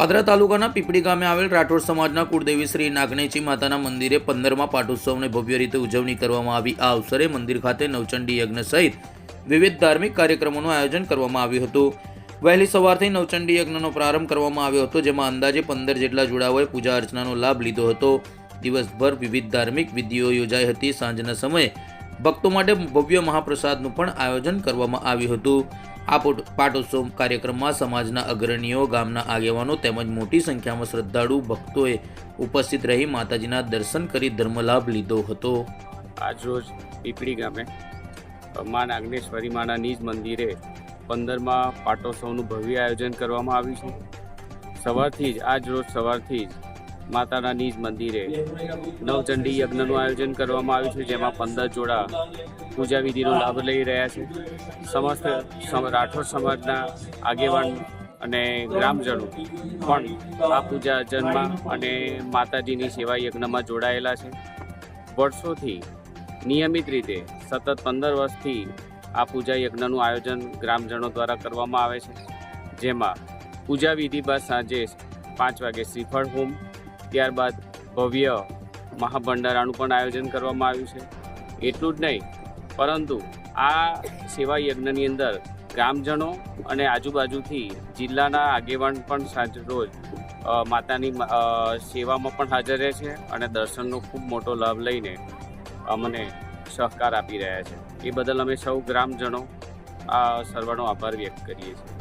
પાદરા તાલુકાના પીપળી ગામે આવેલ રાઠોડ સમાજના કુળદેવી શ્રી નાગણેચી માતાના મંદિરે પંદરમા પાટોત્સવની ભવ્ય રીતે ઉજવણી કરવામાં આવી. આ અવસરે મંદિર ખાતે નવચંડી યજ્ઞ સહિત વિવિધ ધાર્મિક કાર્યક્રમોનું આયોજન કરવામાં આવ્યું હતું. વહેલી સવારથી નવચંડી યજ્ઞનો પ્રારંભ કરવામાં આવ્યો હતો, જેમાં અંદાજે પંદર જેટલા જોડાઓએ પૂજા અર્ચનાનો લાભ લીધો હતો. દિવસભર વિવિધ ધાર્મિક વિધિઓ યોજાઈ હતી. સાંજના સમયે ભક્તો માટે ભવ્ય મહાપ્રસાદનું પણ આયોજન કરવામાં આવ્યું હતું. આ પોટ- પાટોત્સવ કાર્યક્રમમાં સમાજના અગ્રણીઓ, ગામના આગેવાનો તેમજ મોટી સંખ્યામાં શ્રદ્ધાળુ ભક્તોએ ઉપસ્થિત રહી માતાજીના દર્શન કરી ધર્મલાભ લીધો હતો. આજરોજ પીપળી ગામે મા નાગનેશ્વરી માના નિજ મંદિરે પંદરમાં પાટોત્સવનું ભવ્ય આયોજન કરવામાં આવ્યું છે. સવારથી જ આજ રોજ સવારથી જ માતાના નિજ મંદિરે નવચંડી યજ્ઞનું આયોજન કરવામાં આવ્યું છે, જેમાં પંદર જોડા પૂજા વિધિનો લાભ લઈ રહ્યા છે. સમસ્ત સમ- રાઠોડ સમાજના આગેવાન અને ગ્રામજનો પણ આ પૂજા અર્ચનમાં અને માતાજીની સેવા યજ્ઞમાં જોડાયેલા છે. વર્ષોથી નિયમિત રીતે સતત પંદર વર્ષથી આ પૂજા યજ્ઞનું આયોજન ગ્રામજનો દ્વારા કરવામાં આવે છે, જેમાં પૂજા વિધિ બાદ સાંજે પાંચ વાગે શ્રીફળ હોમ ત્યારબાદ ભવ્ય મહાભંડારાનું પણ આયોજન કરવામાં આવ્યું છે. એટલું જ નહીં, પરંતુ આ સેવા યજ્ઞની અંદર ગ્રામજનો અને આજુબાજુથી જિલ્લાના આગેવાન પણ સાંજ રોજ માતાની સેવામાં પણ હાજર રહે છે અને દર્શનનો ખૂબ મોટો લાભ લઈને અમને સહકાર આપી રહ્યા છે. એ બદલ અમે સૌ ગ્રામજનો આ સર્વનો આભાર વ્યક્ત કરીએ છીએ.